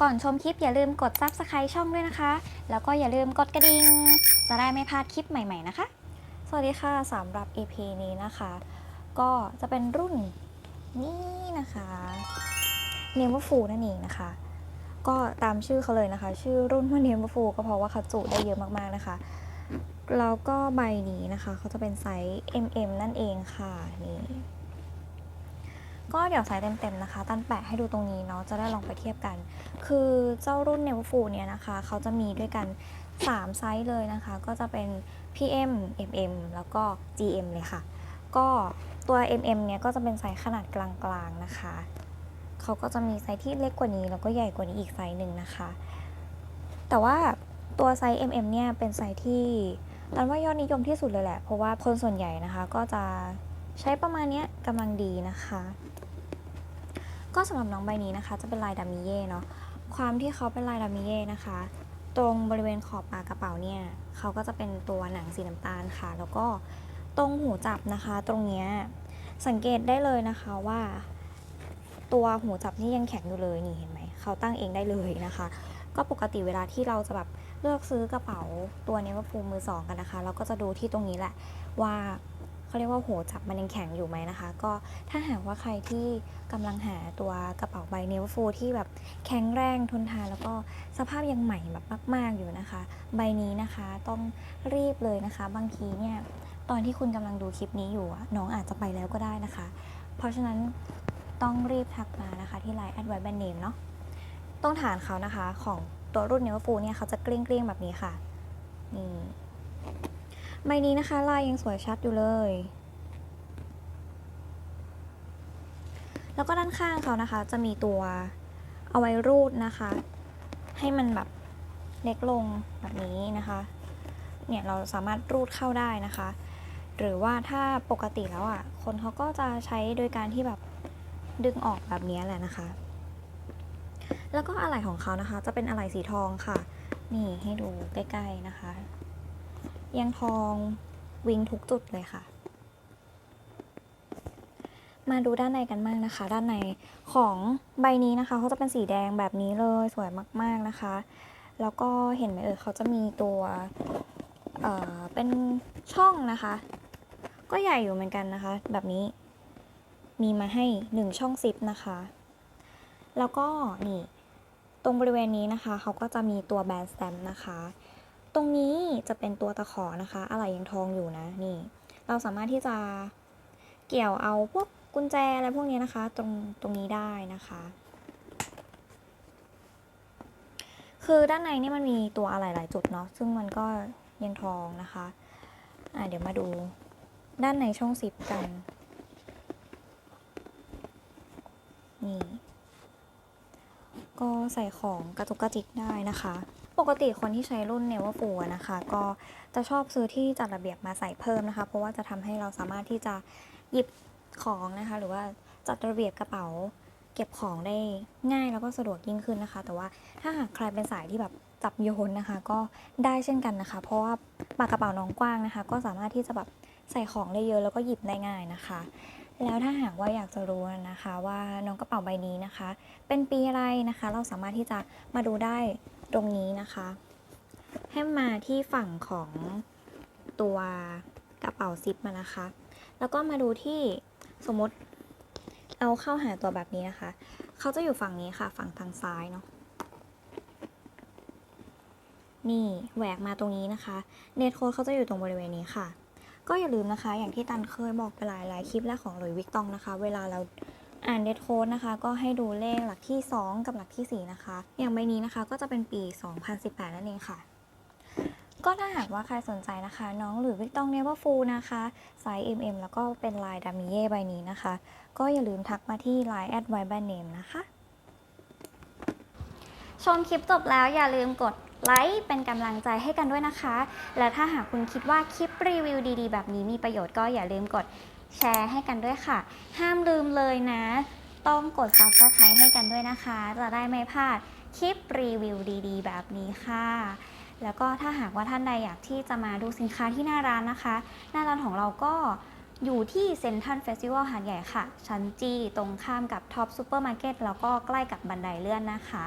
ก่อนชมคลิปอย่าลืมกด subscribe ช่องด้วยนะคะ แล้วก็อย่าลืมกดกระดิ่ง จะได้ไม่พลาดคลิปใหม่ๆนะคะ สวัสดีค่ะสำหรับ EP นี้นะคะ ก็จะเป็นรุ่นนี้นะคะ n e v e r f u l นั่นเองนะคะ ก็ตามชื่อเขาเลยนะคะ ชื่อรุ่นว่า n e v e r f u l ก็เพราะว่าเขาจุได้เยอะมากๆนะคะ แล้วก็ใบนี้นะคะเขาจะเป็นไซส์ MM นั่นเองค่ะนี่ ก็เดี๋ยวไซส์เต็มๆนะคะ ตันแปะให้ดูตรงนี้เนาะจะได้ลองไปเทียบกัน คือเจ้ารุ่น n e v e r f u l เนี่ยนะคะ เขาจะมีด้วยกัน 3 ไซส์เลยนะคะ ก็จะเป็น PM MM แล้วก็ GM เลยค่ะ ก็ตัว MM เนี่ยก็จะเป็นไซส์ขนาดกลางๆนะคะ เขาก็จะมีไซส์ที่เล็กกว่านี้ แล้วก็ใหญ่กว่านี้อีกไซส์หนึ่งนะคะ แต่ว่าตัวไซส์ MM เนี่ยเป็นไซส์ที่ตันว่ายอดนิยมที่สุดเลยแหละ เพราะว่าคนส่วนใหญ่นะคะ ก็จะใช้ประมาณเนี้ยกำลังดีนะคะ ก็สำหรับน้องใบนี้นะคะ จะเป็นลายดามิเย่เนาะความที่เขาเป็นลายดามิเย่นะคะ ตรงบริเวณขอบปากกระเป๋าเนี่ยเขาก็จะเป็นตัวหนังสีน้ำตาลค่ะ แล้วก็ตรงหูจับนะคะ ตรงเนี้ยสังเกตได้เลยนะคะว่า ตัวหูจับนี่ยังแข็งอยู่เลยนี่เห็นไหมเขาตั้งเองได้เลยนะคะ ก็ปกติเวลาที่เราจะแบบเลือกซื้อกระเป๋าตัวนี้ว่าฟูมือสองกันนะคะ เราก็จะดูที่ตรงนี้แหละว่า เขาเรียกว่าโหจับมันยังแข็งอยู่ไหมนะคะ ก็ถ้าหากว่าใครที่กำลังหาตัวกระเป๋าใบเนวฟูที่แบบแข็งแรงทนทานแล้วก็สภาพยังใหม่แบบมาก ๆอยู่นะคะ ใบนี้นะคะต้องรีบเลยนะคะ บางทีเนี่ยตอนที่คุณกำลังดูคลิปนี้อยู่น้องอาจจะไปแล้วก็ได้นะคะ เพราะฉะนั้นต้องรีบทักมานะคะ ที่ไลน์แอดไวแบนเนมเนาะตรงฐานเขานะคะของตัวรุ่นเนวฟูเนี่ยเขาจะเกลี้ยงๆแบบนี้ค่ะนี่ ใบนี้นะคะลายยังสวยชัดอยู่เลย แล้วก็ด้านข้างเขานะคะ จะมีตัวเอาไว้รูดนะคะ ให้มันแบบเล็กลงแบบนี้นะคะ เนี่ยเราสามารถรูดเข้าได้นะคะ หรือว่าถ้าปกติแล้วอะ คนเขาก็จะใช้โดยการที่แบบดึงออกแบบนี้แหละนะคะ แล้วก็อะไหล่ของเขานะคะ จะเป็นอะไหล่สีทองค่ะ นี่ให้ดูใกล้ๆนะคะ ยังทองวิงทุกจุดเลยค่ะ มาดูด้านในกันบ้างนะคะ ด้านในของใบนี้นะคะเขาจะเป็นสีแดงแบบนี้เลยสวยมาก ๆนะคะ แล้วก็เห็นไหมเออเขาจะมีตัวเอ่อเป็นช่องนะคะ ก็ใหญ่อยู่เหมือนกันนะคะ แบบนี้มีมาให้หนึ่งช่องซิปนะคะ แล้วก็นี่ตรงบริเวณนี้นะคะเขาก็จะมีตัวแบนสแตมนะคะ ตรงนี้จะเป็นตัวตะขอนะคะอะไรยังทองอยู่นะนี่ เราสามารถที่จะเกี่ยวเอาพวกกุญแจอะไรพวกนี้นะคะ ตรงตรงนี้ได้นะคะ คือด้านในนี่มันมีตัวอะไรหลายจุดเนาะซึ่งมันก็ยังทองนะคะอะเดี๋ยวมาดูด้านในช่องซิปกันนี่ก็ใส่ของกระจุกกระจิกได้นะคะ ปกติคนที่ใช้รุ่นเนวฟูนะคะ ก็จะชอบซื้อที่จัดระเบียบมาใส่เพิ่มนะคะ เพราะว่าจะทำให้เราสามารถที่จะหยิบของนะคะ หรือว่าจัดระเบียบกระเป๋า เก็บของได้ง่ายแล้วก็สะดวกยิ่งขึ้นนะคะ แต่ว่าถ้าหากใครเป็นสายที่แบบจับโยนนะคะ ก็ได้เช่นกันนะคะ เพราะว่าปากกระเป๋าน้องกว้างนะคะ ก็สามารถที่จะแบบใส่ของได้เยอะแล้วก็หยิบได้ง่ายนะคะ แล้วถ้าหากว่าอยากจะรู้นะคะ ว่าน้องกระเป๋าใบนี้นะคะ เป็นปีอะไรนะคะ เราสามารถที่จะมาดูได้ ตรงนี้นะคะ ให้มาที่ฝั่งของตัวกระเป๋าซิปมานะคะ แล้วก็มาดูที่สมมติเอาเข้าหาตัวแบบนี้นะคะ เขาจะอยู่ฝั่งนี้ค่ะ ฝั่งทางซ้ายเนาะ นี่แหวกมาตรงนี้นะคะ เนทโค้ดเขาจะอยู่ตรงบริเวณนี้ค่ะ ก็อย่าลืมนะคะ อย่างที่ตันเคยบอกไปหลายๆคลิปแรกของหลุยส์วิกตองนะคะ เวลาเรา อ่านเดทโค้ดนะคะ ก็ให้ดูเลขหลักที่ 2 กับหลักที่ 4 นะคะ อย่างใบนี้นะคะก็จะเป็นปี 2018 นั่นเองค่ะ ก็ถ้าหากว่าใครสนใจนะคะ น้องหลุยวิกตองเนเวอร์ฟูนะคะไซส์ MM แล้วก็เป็นลายดามิเย่ใบนี้นะคะ ก็อย่าลืมทักมาที่ Line แอดไวแบนเนมนะคะชมคลิปจบแล้วอย่าลืมกดไลค์เป็นกำลังใจให้กันด้วยนะคะ และถ้าหากคุณคิดว่าคลิปรีวิวดีๆ แบบนี้มีประโยชน์ก็อย่าลืมกด แชร์ให้กันด้วยค่ะ ห้ามลืมเลยนะ ต้องกด subscribe ให้กันด้วยนะคะ จะได้ไม่พลาดคลิปรีวิวดีๆ แบบนี้ค่ะ แล้วก็ถ้าหากว่าท่านใดอยากที่จะมาดูสินค้าที่หน้าร้านนะคะ หน้าร้านของเราก็อยู่ที่เซ็นทรัลเฟสติวัลหาดใหญ่ค่ะ ชั้นจีตรงข้ามกับท็อปซูเปอร์มาร์เก็ตแล้วก็ใกล้กับบันไดเลื่อนนะคะ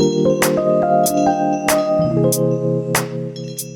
Thank you.